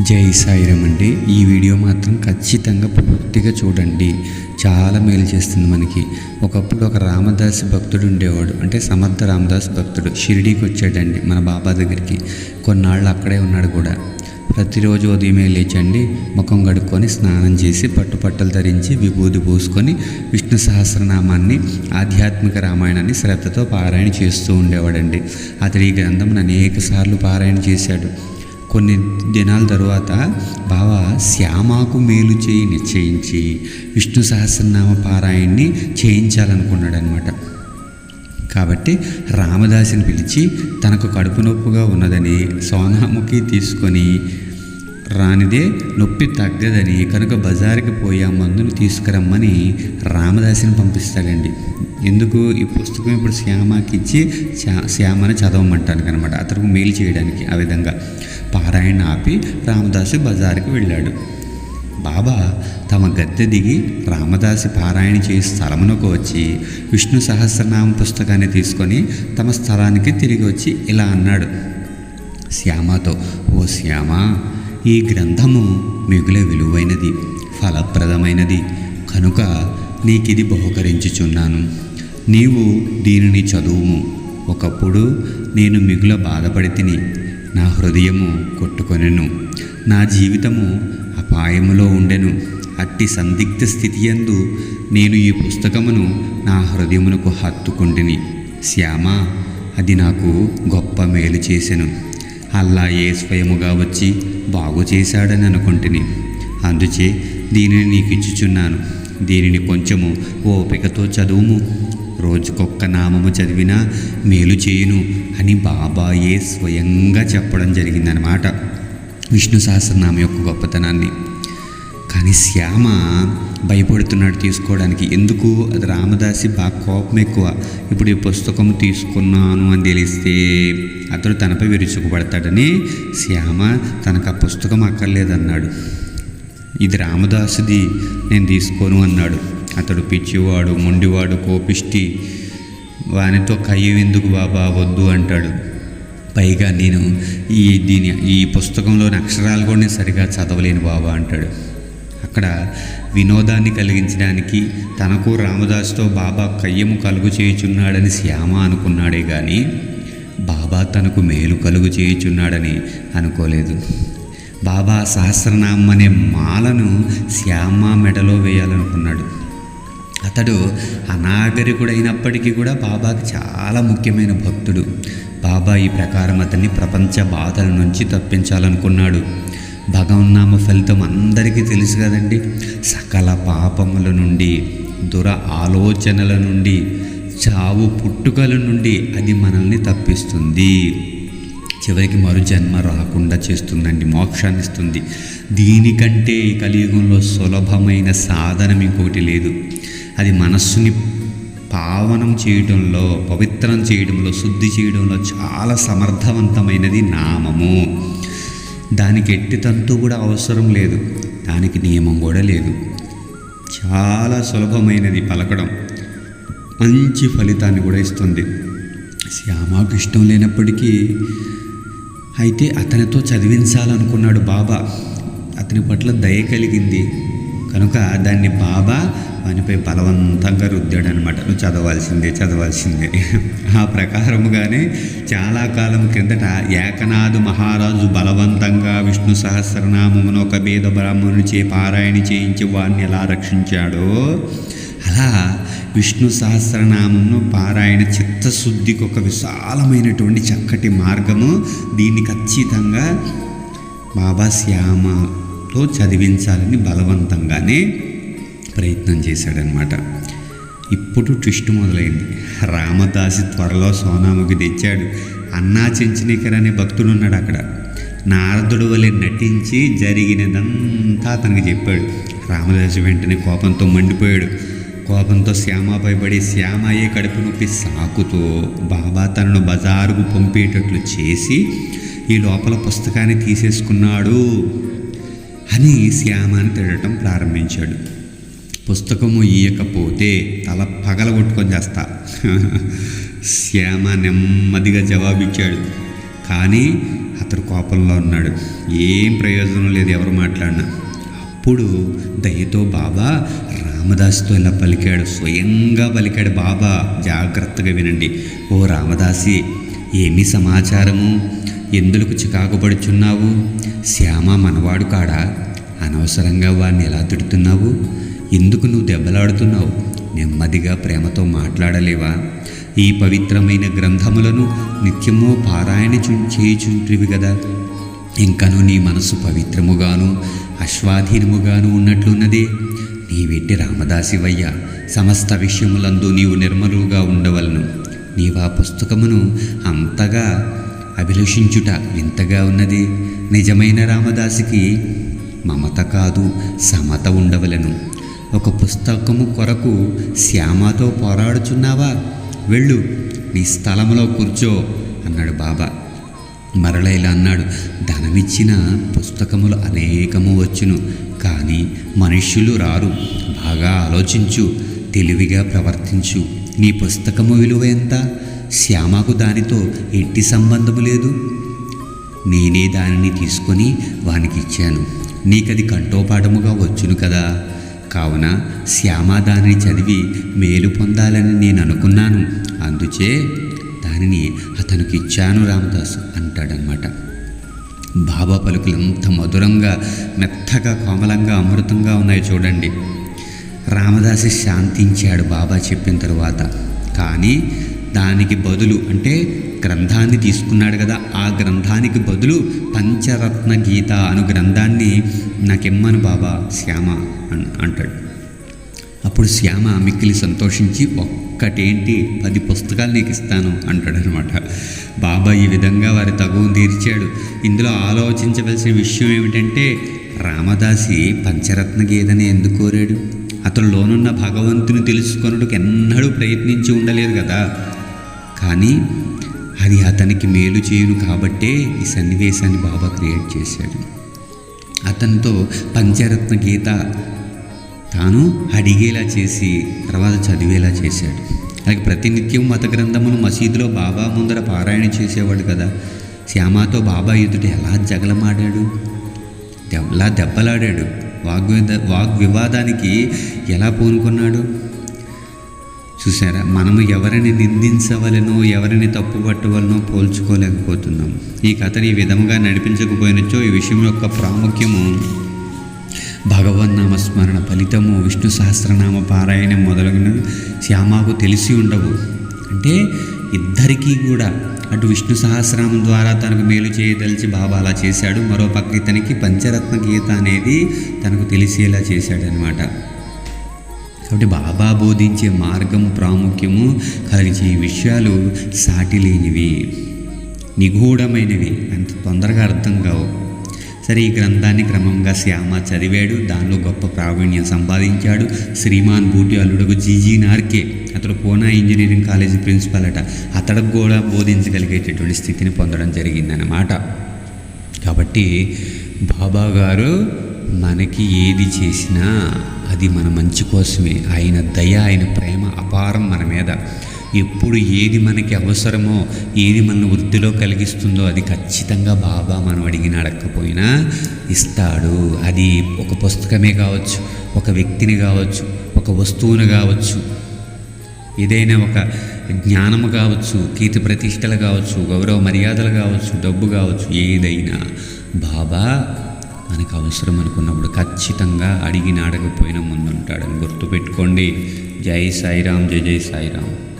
జై సాయిరం అండి. ఈ వీడియో మాత్రం ఖచ్చితంగా పూర్తిగా చూడండి. చాలా మేలు చేస్తుంది మనకి. ఒకప్పుడు ఒక రామదాస్ భక్తుడు ఉండేవాడు. అంటే సమర్థ రామదాస్ భక్తుడు. షిరిడీకి వచ్చాడండి మన బాబా దగ్గరికి. కొన్నాళ్ళు అక్కడే ఉన్నాడు కూడా. ప్రతిరోజు ఉదయమే లేచండి ముఖం కడుక్కొని స్నానం చేసి పట్టుపట్టలు ధరించి విభూది పోసుకొని విష్ణు సహస్రనామాన్ని ఆధ్యాత్మిక రామాయణాన్ని శ్రద్ధతో పారాయణ చేస్తూ ఉండేవాడండి. అతడు ఈ గ్రంథం అనేక సార్లు పారాయణ చేశాడు. కొన్ని దినాల తరువాత బావ శ్యామాకు మేలు చేయి నిశ్చయించి విష్ణు సహస్రనామ పారాయణ్ణి చేయించాలనుకున్నాడనమాట కాబట్టి రామదాసిని పిలిచి తనకు కడుపు నొప్పుగా ఉన్నదని సోనాముఖి తీసుకొని రానిదే నొప్పి తగ్గదని కనుక బజారుకి పోయి ఆ మందును తీసుకురమ్మని రామదాసిని పంపిస్తాడండి. ఎందుకు? ఈ పుస్తకం ఇప్పుడు శ్యామకి ఇచ్చి శ్యా- శ్యామని చదవమంటానికి అనమాట అతనికి మేలు చేయడానికి ఆ విధంగా. పారాయణ ఆపి రామదాసు బజారుకి వెళ్ళాడు. బాబా తమ గద్దె దిగి రామదాసి పారాయణ చేసి స్థలమునకు వచ్చి విష్ణు సహస్రనామ పుస్తకాన్ని తీసుకొని తమ స్థలానికి తిరిగి వచ్చి ఇలా అన్నాడు. శ్యామతో ఓ శ్యామ ఈ గ్రంథము మిగుల విలువైనది ఫలప్రదమైనది. కనుక నీకిది బహుకరించుచున్నాను. నీవు దీనిని చదువుము. ఒకప్పుడు నేను మిగుల బాధపడి తిని నా హృదయము కొట్టుకొనెను. నా జీవితము అపాయములో ఉండెను. అట్టి సందిగ్ధ స్థితి యందు నేను ఈ పుస్తకమును నా హృదయమునకు హత్తుకుంటుని. శ్యామ అది నాకు గొప్ప మేలు చేసెను. అల్లా ఏ స్వయముగా వచ్చి బాగు చేశాడని అనుకుంటుని. అందుచే దీనిని నీకు ఇచ్చుచున్నాను దీనిని కొంచెము ఓపికతో చదువుము. రోజుకొక్క నామము చదివినా మేలు చేయును అని బాబాయే స్వయంగా చెప్పడం జరిగిందనమాట విష్ణు సహస్రనామ యొక్క గొప్పతనాన్ని. కానీ శ్యామ భయపడుతున్నాడు తీసుకోవడానికి. ఎందుకు? అది రామదాసి బాగా కోపం ఎక్కువ. ఇప్పుడు ఈ పుస్తకం తీసుకున్నాను అని తెలిస్తే అతడు తనపై విరుచుకుపడతాడని శ్యామ తనకు ఆ పుస్తకం అక్కర్లేదన్నాడు. ఇది రామదాసుది నేను తీసుకోను అన్నాడు. అతడు పిచ్చివాడు మొండివాడు కోపిష్టి. వానితో కయ్యం ఎందుకు బాబా వద్దు అంటాడు. పైగా నేను ఈ దీని ఈ పుస్తకంలోని అక్షరాలు కూడా నేను సరిగా చదవలేను బాబా అంటాడు. అక్కడ వినోదాన్ని కలిగించడానికి తనకు రామదాస్తో బాబా కయ్యము కలుగు చేయుచున్నాడని శ్యామ అనుకున్నాడే కానీ బాబా తనకు మేలు కలుగు చేయుచున్నాడని అనుకోలేదు. బాబా సహస్రనామం అనే మాలను శ్యామ మెడలో వేయాలనుకున్నాడు. అతడు అనాగరికుడైనప్పటికీ కూడా బాబాకి చాలా ముఖ్యమైన భక్తుడు. బాబా ఈ ప్రకారం అతన్ని ప్రపంచ బాధల నుంచి తప్పించాలనుకున్నాడు. భగవన్నామ ఫలితం అందరికీ తెలుసు కదండి. సకల పాపముల నుండి దుర ఆలోచనల నుండి చావు పుట్టుకల నుండి అది మనల్ని తప్పిస్తుంది. చివరికి మరు జన్మ రాకుండా చేస్తుందండి మోక్షాన్ని ఇస్తుంది. దీనికంటే ఈ కలియుగంలో సులభమైన సాధనం ఇంకొకటి లేదు. అది మనస్సుని పావనం చేయడంలో పవిత్రం చేయడంలో శుద్ధి చేయడంలో చాలా సమర్థవంతమైనది నామము. దానికి ఎట్టి తంతు కూడా అవసరం లేదు. దానికి నియమం కూడా లేదు. చాలా సులభమైనది పలకడం. మంచి ఫలితాన్ని కూడా ఇస్తుంది. శ్యామాకు ఇష్టం లేనప్పటికీ అయితే అతనితో చదివించాలనుకున్నాడు బాబా. అతని పట్ల దయ కలిగింది. కనుక దాన్ని బాబా వానిపై బలవంతంగా రుద్దాడు అనమాట నువ్వు చదవాల్సిందే చదవాల్సిందే. ఆ ప్రకారముగానే చాలా కాలం కిందట ఏకనాథు మహారాజు బలవంతంగా విష్ణు సహస్రనామమును ఒక భేద బ్రాహ్మణునిచే పారాయణ చేయించి వారిని ఎలా రక్షించాడో అలా విష్ణు సహస్రనామంను పారాయణ చిత్తశుద్ధికి ఒక విశాలమైనటువంటి చక్కటి మార్గము దీన్ని ఖచ్చితంగా బాబా శ్యామతో చదివించాలని బలవంతంగానే ప్రయత్నం చేశాడనమాట ఇప్పుడు ట్విస్ట్ మొదలైంది. రామదాసి త్వరలో సోనాముకి తెచ్చాడు. అన్నా చెంచనీకర్ అనే భక్తుడు ఉన్నాడు అక్కడ. నారదుడు వలె నటించి జరిగినదంతా అతనికి చెప్పాడు. రామదాసు వెంటనే కోపంతో మండిపోయాడు. కోపంతో శ్యామపై పడి శ్యామయ్యే కడుపు నొప్పి సాకుతో బాబా తనను బజారుకు పంపేటట్లు చేసి ఈ లోపల పుస్తకాన్ని తీసేసుకున్నాడు అని శ్యామాన్ని తిడటం ప్రారంభించాడు. పుస్తకము ఇయ్యకపోతే తల పగలగొట్టుకొని చేస్తా. శ్యామ నెమ్మదిగా జవాబిచ్చాడు. కానీ అతడు కోపంలో ఉన్నాడు. ఏం ప్రయోజనం లేదు ఎవరు మాట్లాడినా. అప్పుడు దయతో బాబా రామదాసుతో ఇలా పలికాడు. స్వయంగా పలికాడు బాబా జాగ్రత్తగా వినండి. ఓ రామదాసి ఏమి సమాచారము? ఎందులకు చికాకు పడుచున్నావు? శ్యామ మనవాడు కాడా? అనవసరంగా వాడిని ఎలా తిడుతున్నావు? ఎందుకు నువ్వు దెబ్బలాడుతున్నావు? నెమ్మదిగా ప్రేమతో మాట్లాడలేవా? ఈ పవిత్రమైన గ్రంథములను నిత్యము పారాయణ చు చేయుచుంటివి కదా ఇంకను నీ మనసు పవిత్రముగాను అశ్వాధీనముగాను ఉన్నట్లున్నదే. నీవెట్టి రామదాసివయ్యా సమస్త విషయములందు నీవు నిర్మలుగా ఉండవలను. నీవా పుస్తకమును అంతగా అభిలషించుట వింతగా ఉన్నది. నిజమైన రామదాసికి మమత కాదు సమత ఉండవలను. ఒక పుస్తకము కొరకు శ్యామతో పోరాడుచున్నావా? వెళ్ళు నీ స్థలంలో కూర్చో అన్నాడు బాబా. మరల ఇలా అన్నాడు ధనమిచ్చిన పుస్తకములు అనేకము వచ్చును కానీ మనుష్యులు రారు. బాగా ఆలోచించు తెలివిగా ప్రవర్తించు. నీ పుస్తకము విలువ ఎంత? శ్యామకు దానితో ఎట్టి సంబంధము లేదు. నేనే దానిని తీసుకొని వానికి ఇచ్చాను నీకది కంటోపాఠముగా వచ్చును కదా. కావున శ్యామ దానిని చదివి మేలు పొందాలని నేను అనుకున్నాను. అందుచే దానిని అతనికి ఇచ్చాను రామదాసు అంటాడనమాట బాబా పలుకులు ఎంత మధురంగా మెత్తగా కోమలంగా అమృతంగా ఉన్నాయి చూడండి. రామదాసి శాంతించాడు బాబా చెప్పిన తరువాత. కానీ దానికి బదులు అంటే గ్రంథాన్ని తీసుకున్నాడు కదా. ఆ గ్రంథానికి బదులు పంచరత్న గీత అను గ్రంథాన్ని నాకెమ్మను బాబా శ్యామ అన్ అంటాడు. అప్పుడు శ్యామ మిక్కిలి సంతోషించి ఒక్కటేంటి? పది పుస్తకాలు నీకు ఇస్తాను అంటాడు అనమాట బాబా ఈ విధంగా వారి తగువు తీర్చాడు. ఇందులో ఆలోచించవలసిన విషయం ఏమిటంటే రామదాసి పంచరత్న గీతని ఎందుకు కోరాడు? అతనిలోనున్న భగవంతుని తెలుసుకొనుటకు ఎన్నడూ ప్రయత్నించి ఉండలేదు కదా. కానీ అది అతనికి మేలు చేయును కాబట్టే ఈ సన్నివేశాన్ని బాబా క్రియేట్ చేశాడు. అతనితో పంచరత్న గీత తాను అడిగేలా చేసి తర్వాత చదివేలా చేశాడు. అలాగే ప్రతినిత్యం మత గ్రంథమును మసీదులో బాబా ముందర పారాయణ చేసేవాడు కదా శ్యామాతో బాబా ఎదుట ఎలా జగలమాడాడు? ఎలా దెబ్బలాడాడు? వాగ్విద వాగ్వివాదానికి ఎలా పూనుకున్నాడు? చూసారా మనము ఎవరిని నిందించవలనో ఎవరిని తప్పు పట్టవలనో పోల్చుకోలేకపోతున్నాం. ఈ కథని ఈ విధముగా నడిపించకపోయినచో ఈ విషయం యొక్క ప్రాముఖ్యము భగవన్నామ స్మరణ ఫలితము విష్ణు సహస్రనామ పారాయణం మొదలగునవి శ్యామాకు తెలిసి ఉండవు. అంటే ఇద్దరికీ కూడా అటు విష్ణు సహస్రనామం ద్వారా తనకు మేలు చేయదలిచి బాబా అలా చేశాడు. మరో పక్క ఇతనికి పంచరత్న గీత అనేది తనకు తెలిసేలా చేశాడనమాట కాబట్టి బాబా బోధించే మార్గం ప్రాముఖ్యము కలిగించే ఈ విషయాలు సాటి లేనివి నిగూఢమైనవి అంత తొందరగా అర్థం కావు. సరే ఈ గ్రంథాన్ని క్రమంగా శ్యామ చదివాడు దానిలో గొప్ప ప్రావీణ్యం సంపాదించాడు. శ్రీమాన్ బూటి అల్లుడుకు జీజీ నార్కే అతడు పూనా ఇంజనీరింగ్ కాలేజీ ప్రిన్సిపల్ అట. అతడికి కూడా బోధించగలిగేటటువంటి స్థితిని పొందడం జరిగిందన్నమాట. కాబట్టి బాబా గారు మనకి ఏది చేసినా అది మన మంచి కోసమే. ఆయన దయ ఆయన ప్రేమ అపారం మన మీద. ఎప్పుడు ఏది మనకి అవసరమో ఏది మన వృద్ధిలో కలిగిస్తుందో అది ఖచ్చితంగా బాబా మనం అడిగిన అడగకపోయినా ఇస్తాడు. అది ఒక పుస్తకమే కావచ్చు ఒక వ్యక్తిని కావచ్చు ఒక వస్తువును కావచ్చు ఏదైనా ఒక జ్ఞానము కావచ్చు కీర్తి ప్రతిష్టలు కావచ్చు గౌరవ మర్యాదలు కావచ్చు డబ్బు కావచ్చు ఏదైనా. బాబా మనకు అవసరం అనుకున్నప్పుడు ఖచ్చితంగా అడిగిన అడగపోయినా ముందుంటాడని గుర్తుపెట్టుకోండి. జై సాయిరాం జై జై సాయిరాం